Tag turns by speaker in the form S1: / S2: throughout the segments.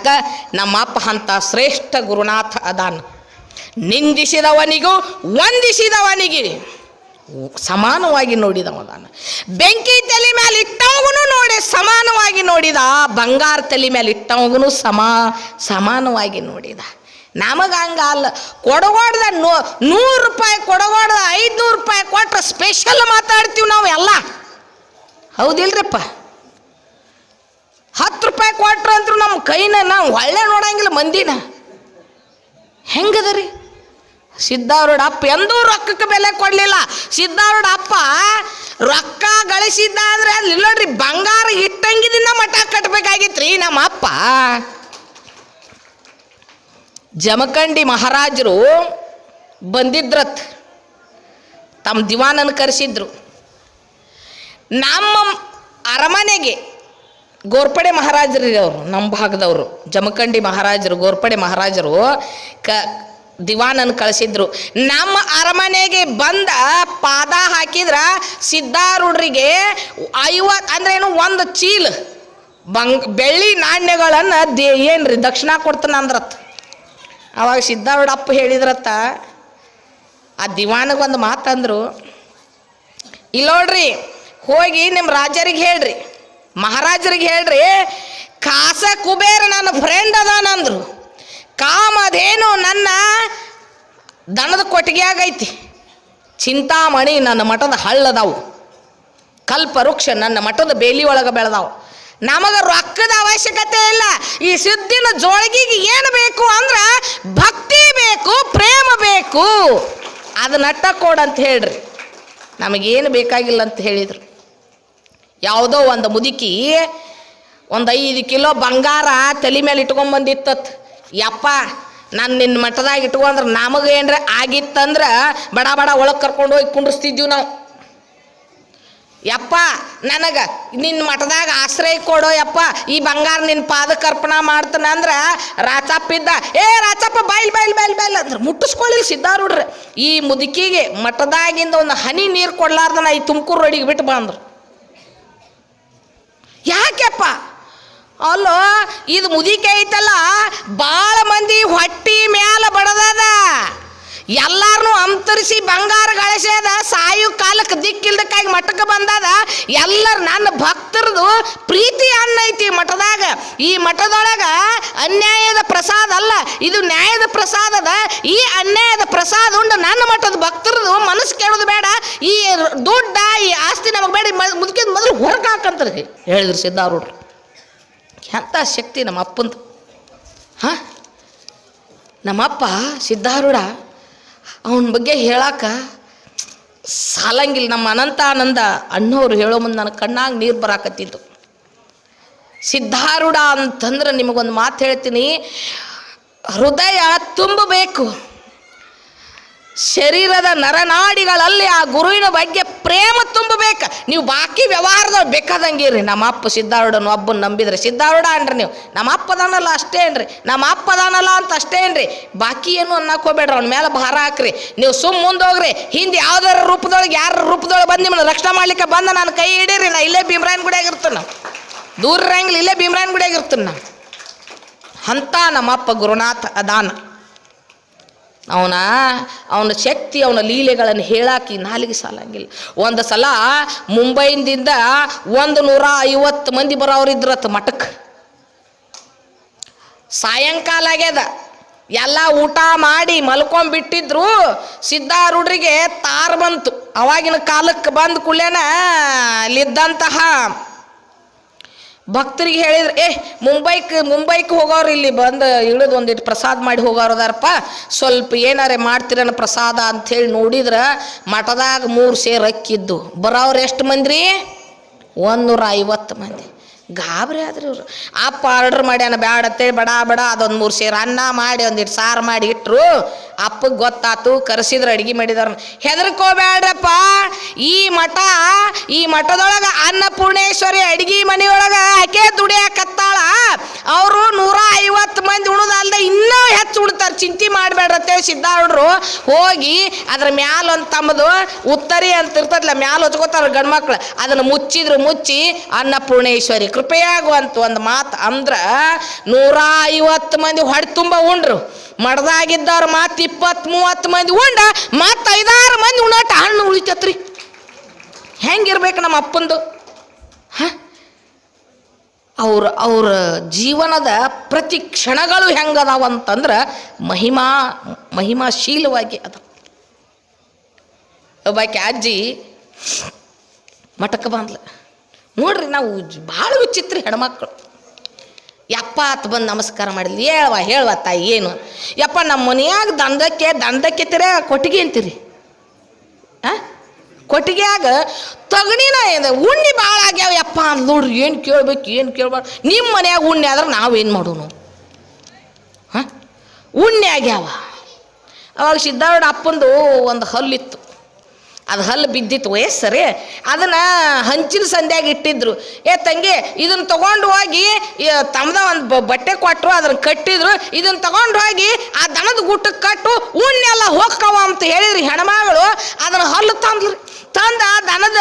S1: ಯಾಕ ನಮ್ಮಪ್ಪ ಅಂತ ಶ್ರೇಷ್ಠ ಗುರುನಾಥ ಅದಾನ. ನಿಂದಿಸಿದವನಿಗೂ ವಂದಿಸಿದವನಿಗೆ ಸಮಾನವಾಗಿ ನೋಡಿದವದಾನ ಬೆಂಕಿ ತಲೆ ಮೇಲೆ ಇಟ್ಟವಗೂ ನೋಡಿ ಸಮಾನವಾಗಿ ನೋಡಿದ ಬಂಗಾರ ತಲೆ ಮೇಲೆ ಇಟ್ಟವಗೂ ಸಮಾ, ಸಮಾನವಾಗಿ ನೋಡಿದ. ನಮಗೆ ಹಂಗ ಅಲ್ಲ, ಕೊಡಗೋಡ್ದ ನೂ, ನೂರು ರೂಪಾಯಿ ಕೊಡಗೋಡ್ದ ಐದುನೂರು ರೂಪಾಯಿ ಕೊಟ್ಟರೆ ಸ್ಪೆಷಲ್ ಮಾತಾಡ್ತೀವಿ ನಾವು ಎಲ್ಲ ಹೌದಿಲ್ರಿಪ್ಪ? ಹತ್ತು ರೂಪಾಯಿ ಕೊಟ್ರ ಅಂತೂ ನಮ್ಮ ಕೈನ ನಾವು ಒಳ್ಳೆ ನೋಡಂಗಿಲ್ಲ ಮಂದಿನ. ಹೆಂಗದ ರೀ ಸಿದ್ದಾರೂಢ ಅಪ್ಪ ಎಂದೂ ರೊಕ್ಕಕ್ಕೆ ಬೆಲೆ ಕೊಡಲಿಲ್ಲ. ಸಿದ್ಧಾರೂಢ ಅಪ್ಪ ರೊಕ್ಕ ಗಳಿಸಿದ್ದ ಅಂದ್ರೆ ಅಲ್ಲಿ ನೋಡ್ರಿ ಬಂಗಾರ ಇಟ್ಟಂಗಿದಿಂದ ಮಠ ಕಟ್ಟಬೇಕಾಗಿತ್ರಿ ನಮ್ಮ ಅಪ್ಪ. ಜಮಖಂಡಿ ಮಹಾರಾಜರು ಬಂದಿದ್ರತ್. ತಮ್ಮ ದಿವಾನನ ಕರೆಸಿದ್ರು. ನಮ್ಮ ಅರಮನೆಗೆ ಗೋರ್ಪಡೆ ಮಹಾರಾಜರು ಅವರು ನಮ್ಮ ಭಾಗದವರು. ಜಮಖಂಡಿ ಮಹಾರಾಜರು, ಗೋರ್ಪಡೆ ಮಹಾರಾಜರು ಕ, ದಿವಾನನ್ನು ಕಳಿಸಿದ್ರು. ನಮ್ಮ ಅರಮನೆಗೆ ಬಂದ ಪಾದ ಹಾಕಿದ್ರ ಸಿದ್ಧಾರೂಢರಿಗೆ ಅಂದ್ರೆ ಏನು, ಒಂದು ಚೀಲ. ಬಂಗ್, ಬೆಳ್ಳಿ ನಾಣ್ಯಗಳನ್ನು ದೇ, ಏನ್ರಿ, ದಕ್ಷಿಣ ಕೊಡ್ತಾನ ಅಂದ್ರತ್ ಅವಾಗ ಸಿದ್ಧಾರೂಢಪ್ಪ ಹೇಳಿದ್ರತ್ತ, ಆ ದಿವಾನಗೊಂದು ಮಾತಂದ್ರು, ಇಲ್ಲೋಡ್ರಿ, ಹೋಗಿ ನಿಮ್ಮ ರಾಜರಿಗೆ ಹೇಳ್ರಿ. ಮಹಾರಾಜರಿಗೆ ಹೇಳ್ರಿ, ಕಾಸ ಕುಬೇರ ನನ್ನ ಫ್ರೆಂಡ್ ಅದಾನಂದ್ರು ಅದೇನು ನನ್ನ ದನದ ಕೊಟ್ಟಿಗೆಯಾಗೈತಿ. ಚಿಂತಾಮಣಿ ನನ್ನ ಮಠದ ಹಳ್ಳದಾವು ಕಲ್ಪವೃಕ್ಷ ನನ್ನ ಮಠದ ಬೇಲಿ ಒಳಗೆ ಬೆಳೆದಾವು. ನಮಗೆ ರೊಕ್ಕದ ಅವಶ್ಯಕತೆ ಇಲ್ಲ. ಈ ಸುದ್ದಿನ ಜೋಳಿಗೆ ಏನು ಬೇಕು ಅಂದ್ರೆ ಭಕ್ತಿ ಬೇಕು, ಪ್ರೇಮ ಬೇಕು. ಅದು ನಟ್ಟ ಕೊಡಂತ ಹೇಳ್ರಿ. ನಮಗೇನು ಬೇಕಾಗಿಲ್ಲ ಅಂತ ಹೇಳಿದರು. ಯಾವುದೋ ಒಂದು ಮುದುಕಿ ಒಂದು ಐದು ಕಿಲೋ ಬಂಗಾರ ತಲೆ ಮೇಲೆ ಇಟ್ಕೊಂಬಂದಿತ್ತತ್ ಯಪ್ಪ, ನಾನು ನಿನ್ನ ಮಠದಾಗ ಇಟ್ಕೊಂಡ್ರೆ ನಮಗೆ ಏನರ ಆಗಿತ್ತಂದ್ರೆ ಬಡ ಬಡ ಒಳಗೆ ಕರ್ಕೊಂಡು ಹೋಗಿ ಕುಂಡ್ರಿಸ್ತಿದ್ವಿ ನಾವು. ಯಪ್ಪ, ನನಗೆ ನಿನ್ನ ಮಠದಾಗ ಆಶ್ರಯ ಕೊಡೋ ಯಪ್ಪ, ಈ ಬಂಗಾರ ನಿನ್ನ ಪಾದಕ್ಕೆ ಮಾಡ್ತನಂದ್ರೆ ಮಾಡ್ತಾನೆ ಅಂದ್ರೆ ರಾಚಪ್ಪ ಇದ್ದ, ಏ Rachappa boil boil boil boil ಅಂದ್ರೆ ಮುಟ್ಟಿಸ್ಕೊಳ್ಳಿಲ್ಲ ಸಿದ್ಧಾರೂಢ್ರೆ ಈ ಮುದುಕಿಗೆ ಮಠದಾಗಿಂದ ಒಂದು ಹನಿ ನೀರು ಕೊಡ್ಲಾರ್ದನ ಈ ತುಮಕೂರು ರೋಡಿಗೆ ಬಿಟ್ಟು ಬಂದ್ರು. ಯಾಕೆಪ್ಪ? ಅಲ್ಲೋ ಇದು ಮುದಿಕೆ ಐತಲ್ಲ ಭಾಳ ಮಂದಿ ಹೊಟ್ಟಿ ಮ್ಯಾಲ ಬಡದದ. ಎಲ್ಲಾರನು ಅಂತರಿಸಿ ಬಂಗಾರ ಗಳಿಸ್ಯದ ಸಾಯು ಕಾಲಕ್ಕೆ ದಿಕ್ಕಿಲ್ದಕ್ಕಾಗಿ ಮಠಕ್ಕೆ ಬಂದದ, ಎಲ್ಲರ ನನ್ನ ಭಕ್ತರದು ಪ್ರೀತಿ ಅನ್ನ ಐತಿ ಮಠದಾಗ. ಈ ಮಠದೊಳಗ ಅನ್ಯಾಯದ ಪ್ರಸಾದ ಅಲ್ಲ, ಇದು ನ್ಯಾಯದ ಪ್ರಸಾದದ ಈ ಅನ್ಯಾಯದ ಪ್ರಸಾದ ಉಂಡು ನನ್ನ ಮಠದ ಭಕ್ತರದು ಮನಸ್ಸು ಕೇಳೋದು ಬೇಡ, ಈ ದುಡ್ಡ, ಈ ಆಸ್ತಿ ನಮಗೆ ಬೇಡ ಮುದುಕಿದ ಮೊದಲು ಹೊರಗೆ ಹಾಕಂತಾರೆ ಹೇಳಿದ್ರು ಸಿದ್ಧಾರೂಢರು. ಎಂಥ ಶಕ್ತಿ ನಮ್ಮ ಅಪ್ಪಂದು? ಹಾಂ? ನಮ್ಮಪ್ಪ ಸಿದ್ಧಾರೂಢ ಅವನ ಬಗ್ಗೆ ಹೇಳಾಕ ಸಾಲಂಗಿಲ್ಲ. ನಮ್ಮ ಅನಂತಾನಂದ ಅಣ್ಣವ್ರು ಹೇಳೋ ಮುಂದೆ ನನ್ನ ಕಣ್ಣಾಗ ನೀರು ಬರಾಕತ್ತಿದ್ದು ಸಿದ್ಧಾರೂಢ ಅಂತಂದ್ರೆ ನಿಮಗೊಂದು ಮಾತು ಹೇಳ್ತೀನಿ. ಹೃದಯ ತುಂಬಬೇಕು. ಶರೀರದ ನರನಾಡಿಗಳಲ್ಲಿ ಆ ಗುರುವಿನ ಬಗ್ಗೆ ಪ್ರೇಮ ತುಂಬಬೇಕು. ನೀವು ಬಾಕಿ ವ್ಯವಹಾರದವ್ರು ಬೇಕಾದಂಗಿರಿ ನಮ್ಮ ಅಪ್ಪ ಸಿದ್ಧಾರೂಢನ ಒಬ್ಬನ ನಂಬಿದ್ರೆ ಸಿದ್ಧಾರೂಢ ಅನ್ರಿ ನೀವು. ನಮ್ಮ ಅಪ್ಪದಾನಲ್ಲ ಅಷ್ಟೇ ಏನ್ರಿ ನಮ್ಮ ಅಪ್ಪದಾನಲ್ಲ ಅಂತ ಅಷ್ಟೇ ಏನ್ರಿ ಬಾಕಿ ಏನು ಅನ್ನಕೋಬೇಡ್ರಿ ಅವ್ನ ಮೇಲೆ ಭಾರ ಹಾಕ್ರಿ. ನೀವು ಸುಮ್ ಮುಂದೋಗ್ರಿ ಹಿಂದೆ ಯಾವ್ದಾರ ರೂಪದೊಳಗೆ ಯಾರ ರೂಪದೊಳಗೆ ಬಂದು ನಿಮ್ಮನ್ನ ರಕ್ಷಣೆ ಮಾಡ್ಲಿಕ್ಕೆ ಬಂದ ನಾನು ಕೈ ಹಿಡೀರಿ. ನಾ ಇಲ್ಲೇ ಭೀಮ್ರಾಯನ್ ಗುಡಿಯಾಗ ಇರ್ತೀನಿ ನಾವು ದೂರ ಇರಂಗಿಲ್ಲ ಇಲ್ಲೇ ಭೀಮ್ರಾಯನ್ ಗುಡಿಯಾಗ ಇರ್ತೀನಿ ನಾವು ಅಂತ ನಮ್ಮಪ್ಪ ಗುರುನಾಥ ಅದಾನ. ಅವನ ಅವನ ಶಕ್ತಿ, ಅವನ ಲೀಲೆಗಳನ್ನು ಹೇಳಾಕಿ ನಾಲಿಗೆ ಸಾಲಂಗಿಲ್ಲ. ಒಂದು ಸಲ ಮುಂಬೈದಿಂದ ಒಂದು ನೂರ ಐವತ್ತು ಮಂದಿ ಬರೋರಿದ್ರತ್ ಮಠಕ್ಕೆ ಸಾಯಂಕಾಲ ಆಗ್ಯದ. ಎಲ್ಲ ಊಟ ಮಾಡಿ ಮಲ್ಕೊಂಡ್ಬಿಟ್ಟಿದ್ರು. ಸಿದ್ಧಾರೂಢರಿಗೆ ತಾರ್ ಬಂತು. ಅವಾಗಿನ ಕಾಲಕ್ಕೆ ಬಂದ ಕುಳ್ಳೇನ ಅಲ್ಲಿದ್ದಂತಹ ಭಕ್ತರಿಗೆ ಹೇಳಿದ್ರು, ಏ, ಮುಂಬೈಕ್ ಮುಂಬೈಕ್ ಹೋಗೋರು ಇಲ್ಲಿ ಬಂದು ಇಳಿದು ಒಂದಿಟ್ಟು ಪ್ರಸಾದ ಮಾಡಿ ಹೋಗೋರದಾರಪ್ಪ. ಸ್ವಲ್ಪ ಏನಾರೆ ಮಾಡ್ತಿರನ ಪ್ರಸಾದ ಅಂಥೇಳಿ ನೋಡಿದ್ರೆ ಮಠದಾಗ ಮೂರು ಸೇರು ಅಕ್ಕಿದ್ದು. ಬರೋರು ಎಷ್ಟು ಮಂದಿ ರೀ ಒಂದೂರ ಐವತ್ತು ಮಂದಿ. ಗಾಬರಿ ಆದ್ರಿ ಇವ್ರು. ಅಪ್ಪ ಆರ್ಡ್ರ್ ಮಾಡ್ಯಾನ ಅಂತೇಳಿ ಬಡ ಬಡ, ಅದೊಂದು ಮೂರು ಸೇರು ಅನ್ನ ಮಾಡಿ ಒಂದಿಟ್ಟು ಸಾರು ಮಾಡಿ ಇಟ್ರು, ಅಪ್ಪಗೆ ಗೊತ್ತಾತು, ಕರೆಸಿದ್ರು, ಅಡ್ಗೆ ಮಾಡಿದವ್ರನ್ನ ಹೆದರ್ಕೋಬೇಡ್ರಪ್ಪ ಈ ಮಠ, ಈ ಮಠದೊಳಗೆ ಅನ್ನಪೂರ್ಣೇಶ್ವರಿ ಅಡುಗೆ ಮನೆಯೊಳಗೆ ಆಕೆ ದುಡಿಯಾಕತ್ತಾಳ ಅವರು ನೂರ ಐವತ್ತು ಮಂದಿ ಉಣದಲ್ದೆ ಇನ್ನೂ ಹೆಚ್ಚು ಉಣ್ತಾರೆ. ಚಿಂತೆ ಮಾಡಬೇಡ್ರಿ ಸಿದ್ಧಾರ್ಡ್ರು ಹೋಗಿ ಅದ್ರ ಮ್ಯಾಲೊಂದು ತಮ್ಮದು ಉತ್ತರಿ ಅಂತ ಇರ್ತದಲ್ಲ ಮ್ಯಾಲ ಹೊಚ್ಕೋತಾರ ಗಂಡ್ಮಕ್ಳು ಅದನ್ನು ಮುಚ್ಚಿದ್ರು ಮುಚ್ಚಿ ಅನ್ನಪೂರ್ಣೇಶ್ವರಿ ಕೃಪೆಯಾಗುವಂತ ಒಂದು ಮಾತು ಅಂದ್ರೆ ನೂರ ಐವತ್ತು ಮಂದಿ ಹೊಡೆ ತುಂಬ ಉಂಡ್ರು. ಮಡ್ದಾಗಿದ್ದವ್ರ ಮಾತು ಇಪ್ಪತ್ತು ಮೂವತ್ತು ಮಂದಿ ಉಂಡ ಮತ್ತು ಐದಾರು ಮಂದಿ ಉಣಟ ಹಣ್ಣು ಉಳಿತತ್ರಿ. ಹೆಂಗಿರ್ಬೇಕು ನಮ್ಮ ಅಪ್ಪಂದು? ಹಾಂ? ಅವ್ರ ಅವ್ರ ಜೀವನದ ಪ್ರತಿ ಕ್ಷಣಗಳು ಹೆಂಗದಾವ ಅಂತಂದ್ರೆ ಮಹಿಮಾ, ಮಹಿಮಾಶೀಲವಾಗಿ ಅದ. ಒಬ್ಬಾಕೆ ಅಜ್ಜಿ ಮಠಕ್ಕೆ ಬಂದ್ಲ. ನೋಡ್ರಿ ನಾವು ಭಾಳ ವಿಚಿತ್ರ ಹೆಣ್ಮಕ್ಳು. ಯಪ್ಪ ಆತ ಬಂದು ನಮಸ್ಕಾರ ಮಾಡಿದ್ಲಿ. ಹೇಳವ ಹೇಳವ ತಾಯಿ ಏನು? ಯಪ್ಪ ನಮ್ಮ ಮನೆಯಾಗ ದಂಧಕ್ಕೆ ದಂಧಕ್ಕೆ ತಿರ ಕೊಟ್ಟಿಗೆ ಅಂತೀರಿ. ಕೊಟ್ಟಿಗೆಯಾಗ ತಗಣಿನ ಏನು ಉಣ್ಣಿ ಭಾಳ ಆಗ್ಯಾವ ಯಪ್ಪ ಅಂತ ನೋಡ್ರಿ, ಏನು ಕೇಳ್ಬೇಕು, ಏನು ಕೇಳ್ಬಾರ್ದು. ನಿಮ್ಮ ಮನ್ಯಾಗ ಉಣ್ಣೆ ಆದ್ರೆ ನಾವೇನು ಮಾಡೋನು? ಹಾಂ? ಉಣ್ಣೆ ಆಗ್ಯಾವ. ಅವಾಗ ಸಿದ್ಧಾರ್ಣ ಅಪ್ಪಂದು ಒಂದು ಹಲ್ಲಿತ್ತು. ಅದು ಹಲ್ಲು ಬಿದ್ದಿತ್ತು. ವಯಸ್ಸರಿ ಅದನ್ನು ಹಂಚಿನ ಸಂಧ್ಯಾಗ ಇಟ್ಟಿದ್ರು. ಏ ತಂಗಿ ಇದನ್ನು ತೊಗೊಂಡು ಹೋಗಿ ತಮ್ಮದ ಒಂದು ಬಟ್ಟೆ ಕೊಟ್ಟರು ಅದನ್ನು ಕಟ್ಟಿದ್ರು. ಇದನ್ನು ತೊಗೊಂಡು ಹೋಗಿ, ಆ ದನದ ಗುಟ್ಟಕ್ಕೆ ಕಟ್ಟು ಉಣ್ಣೆಲ್ಲ ಹೋಗ್ತಾವ ಅಂತ ಹೇಳಿದ್ರಿ ಹೆಣ್ಮಗಳು. ಅದನ್ನು ಹಲ್ಲು ತಂದ್ರಿ ತಂದ ದನದ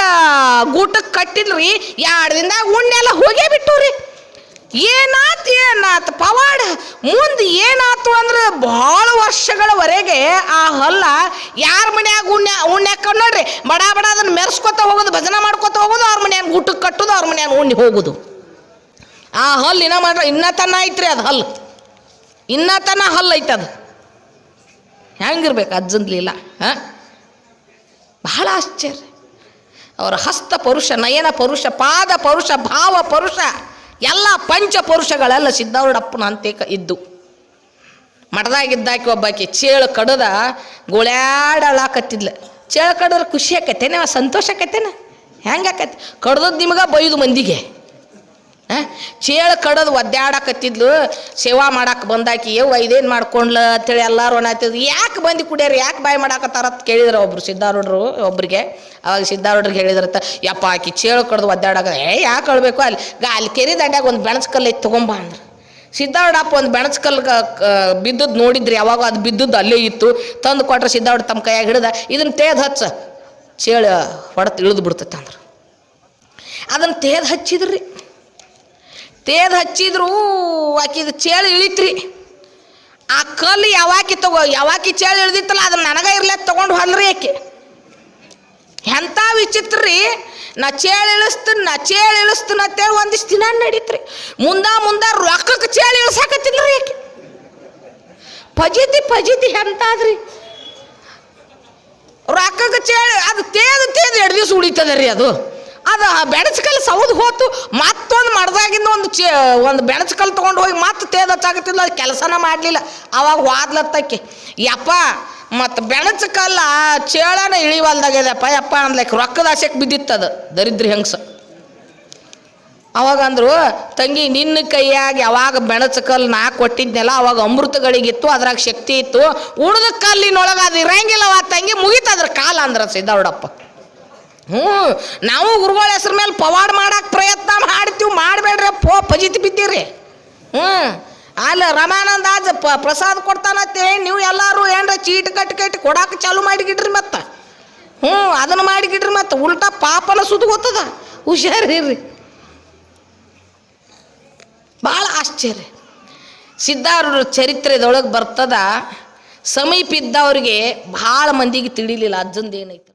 S1: ಗೂಟಕ್ಕೆ ಕಟ್ಟಿದ್ರಿ ಎರಡು ದಿನದಾಗ ಉಣ್ಣೆಲ್ಲ ಹೋಗೇ ಬಿಟ್ಟು ರೀ ಏನಾತ್ ಏನಾತ್, ಪವಾಡ. ಮುಂದೆ ಏನಾತು ಅಂದ್ರೆ ಭಾಳ ವರ್ಷಗಳವರೆಗೆ ಆ ಹೊಲ್ಲ ಯಾರ ಮನ್ಯಾಗ ಉಣ್ಣೆ ಉಣ್ಣ್ಯಾಕ ನೋಡ್ರಿ, ಬಡ ಬಡ ಅದನ್ನ ಮೆರೆಸ್ಕೊತ ಹೋಗೋದು, ಭಜನೆ ಮಾಡ್ಕೊತ ಹೋಗೋದು, ಅವ್ರ ಮನ್ಯಾಗ ಊಟಕ್ಕೆ ಕಟ್ಟೋದು, ಅವ್ರ ಮನ್ಯಾಗ ಉಣ್ಣಿ ಹೋಗೋದು. ಆ ಹಲ್ಲು ಇನ್ನ ಮಾಡ್ರ, ಇನ್ನ ತನ ಐತ್ರಿ ಅದು ಹಲ್ಲು. ಇನ್ನ ತನ ಹಲ್ಲು ಐತದು. ಹೆಂಗಿರ್ಬೇಕು ಅಜ್ಜಂದ್ಲಿಲ್ಲ ಲೀಲ, ಹಾಂ? ಬಹಳ ಆಶ್ಚರ್ಯ. ಅವರ ಹಸ್ತ ಪುರುಷ, ನಯನ ಪುರುಷ, ಪಾದ ಪುರುಷ, ಭಾವ ಪರುಷ, ಎಲ್ಲ ಪಂಚ ಪುರುಷಗಳೆಲ್ಲ ಸಿದ್ಧಾರೂಢಪ್ಪನ ಅಂತೆ ಇದ್ದು. ಮಠದಾಗಿದ್ದಾಕಿ ಒಬ್ಬಾಕಿ ಚೇಳು ಕಡದ ಗೋಳ್ಯಾಡಳಾಕತ್ತಿದ್ಲ ಚೇಳು ಕಡದ್ರೆ ಖುಷಿ ಆಕತ್ತೇನೆ ಸಂತೋಷ ಆಕತ್ತೇನ ಹೆಂಗೆ ಆಕತಿ ಕಡ್ದದ್ದು ನಿಮ್ಗೆ ಬೈದು ಮಂದಿಗೆ? ಚೇಳು ಕಡದು ಒದ್ದಾಡಕತ್ತಿದ್ಲು, ಸೇವಾ ಮಾಡಕ್ಕೆ ಬಂದಾಕಿ, ಯವ್ವ ಇದೇನು ಮಾಡ್ಕೊಂಡ್ಲ ಅಂತೇಳಿ ಎಲ್ಲರೂ ಅನ್ನತ್ತಿದ್ರು ಯಾಕೆ ಬಂದು ಕುಡಿಯಾರ, ಯಾಕೆ ಬಾಯಿ ಮಾಡಾಕತ್ತಾರ ಅಂತ ಕೇಳಿದ್ರು ಒಬ್ರು ಸಿದ್ಧಾರೂಢರು, ಒಬ್ರಿಗೆ. ಅವಾಗ ಸಿದ್ಧಾರೂಢರಿಗೆ ಹೇಳಿದ್ರತ್ತ ಯಪ್ಪ ಆಕಿ ಚೇಳು ಕಡ್ದು ಒದ್ದಾಡಕ ಏ, ಯಾಕೆ ಕಳ್ಬೇಕು ಅಲ್ಲಿ? ಅಲ್ಲಿ ಕೆರೆ ದಂಡ್ಯಾಗ ಒಂದು ಬೆಣಸ್ಕಲ್ಲು ತೊಗೊಂಬ ಅಂದ್ರೆ. ಸಿದ್ಧಾರೂಢಪ್ಪ ಒಂದು ಬೆಣಸ್ಕಲ್ ಬಿದ್ದದ್ದು ನೋಡಿದ್ರಿ ಯಾವಾಗ ಅದು ಬಿದ್ದದ್ದು ಅಲ್ಲೇ ಇತ್ತು. ತಂದು ಕೊಟ್ರೆ ಸಿದ್ಧಾರೂಢ ತಮ್ಮ ಕೈಯಾಗ ಹಿಡ್ದ ಇದನ್ನ ತೇದ್ ಹಚ್ಚ. ಚೇಳು ಹೊಡೆದು ಇಳಿದು ಬಿಡ್ತೈತೆ ಅಂದ್ರೆ ಅದನ್ನು ತೇದ್ ಹಚ್ಚಿದ್ರಿ. ತೇದ್ ಹಚ್ಚಿದ್ರು ಆಕಿದ ಚೇಳು ಇಳಿತ್ರಿ. ಆ ಕಲ್ಲು ಯಾವಾಕಿ ತಗೋ, ಯಾವಾಕಿ ಚೇಳು ಇಳಿದಿತ್ತಲ್ಲ, ಅದನ್ನ ನನಗ ಇರ್ಲಕ್ ತಗೊಂಡು ಹೊಲ್ರಿ ಆಕೆ. ಎಂಥ ವಿಚಿತ್ರ ರೀ ನಾ ಚೇಳು ಇಳಿಸ್ತೀನಿ ನಾ ಚೇಳು ಇಳಿಸ್ತೀನಿ ಅಂತೇಳಿ ಒಂದಿಷ್ಟು ದಿನ ನಡೀತ್ರಿ. ಮುಂದ ಮುಂದ ರೊಕ್ಕಕ್ಕೆ ಚೇಳು ಇಳಿಸಾಕತ್ತಿಲ್ರಿ ಆಕೆ. ಪಜಿತಿ ಪಜಿತಿ ಎಂತಾದ್ರಿ. ರೊಕ್ಕಕ್ಕೆ ಚೇಳು, ಅದು ತೇದು ತೇದು ಎರಡು ದಿವಸ ಉಳಿತದ ರೀ ಅದು. ಅದು ಆ ಬೆಣಚಕಲ್ ಸೌದು ಹೋತು, ಮತ್ತೊಂದು ಮಡ್ದಾಗಿಂದ ಒಂದು ಚೇ, ಒಂದು ಬೆಣಚಕಲ್ ತೊಗೊಂಡು ಹೋಗಿ ಮತ್ತೆ ತೇದ ಹಚ್ಚಾಕತ್ತಿಲ್ಲ ಅದು ಕೆಲಸನ ಮಾಡಲಿಲ್ಲ. ಅವಾಗ ವಾದ್ಲತ್ತಕ್ಕೆ, ಯಪ್ಪ, ಮತ್ತು ಬೆಣಚಕಲ್ಲ ಚೇಳನ ಇಳಿವಲ್ದಾಗ್ಯದಪ್ಪ ಯಪ್ಪ ಅಂದ್ಲೈಕ್ ರೊಕ್ಕದ ಆಸೆಗೆ ಬಿದ್ದಿತ್ತದು ದರಿದ್ರಿ ಹೆಂಗ್ಸ. ಅವಾಗ ಅಂದ್ರು, ತಂಗಿ, ನಿನ್ನ ಕೈಯಾಗಿ ಯಾವಾಗ ಬೆಣಚಕಲ್ ನಾ ಕೊಟ್ಟಿದ್ನಲ್ಲ, ಅವಾಗ ಅಮೃತಗಳಿಗಿತ್ತು, ಅದ್ರಾಗ ಶಕ್ತಿ ಇತ್ತು ಉಳಿದ ಕಲ್ಲಿನೊಳಗೆ ಅದು ಇರಂಗಿಲ್ಲವ, ತಂಗಿ ಮುಗೀತು ಅದ್ರ ಕಾಲ ಅಂದ್ರ ಸಿದ್ಧಾರೂಢಪ್ಪ ಹ್ಞೂ, ನಾವು ಗುರುಗಳ ಹೆಸ್ರ ಮೇಲೆ ಪವಾಡ ಮಾಡಕ್ಕೆ ಪ್ರಯತ್ನ ಮಾಡ್ತೀವಿ, ಮಾಡಬೇಡ್ರಿ, ಪೋ ಫಜಿತಿ ಬಿದ್ದೀರಿ. ಹ್ಞೂ, ಅಲ್ಲ ರಮಾನಂದಾಜ್ ಪ, ಪ್ರಸಾದ ಕೊಡ್ತಾನತ್ತೆ ನೀವು ಎಲ್ಲರೂ ಏನ್ರ ಚೀಟ್ ಕಟ್ಟಿ ಕಟ್ಟಿ ಕೊಡಕ್ಕೆ ಚಾಲು ಮಾಡಿಗಿಡ್ರಿ ಮತ್ತೆ. ಹ್ಞೂ, ಅದನ್ನು ಮಾಡಿಗಿಡ್ರಿ ಮತ್ತೆ, ಉಲ್ಟಾ ಪಾಪನ ಸುದ್ದು ಗೊತ್ತದ ಹುಷಾರಿರಿ ಭಾಳ ಆಶ್ಚರ್ಯ. ಸಿದ್ಧಾರೂಢ ಚರಿತ್ರೆದೊಳಗೆ ಬರ್ತದ, ಸಮೀಪ ಇದ್ದವ್ರಿಗೆ ಭಾಳ ಮಂದಿಗೆ ತಿಳಿಲಿಲ್ಲ, ಅಜ್ಜಂದು ಏನೈತೆ.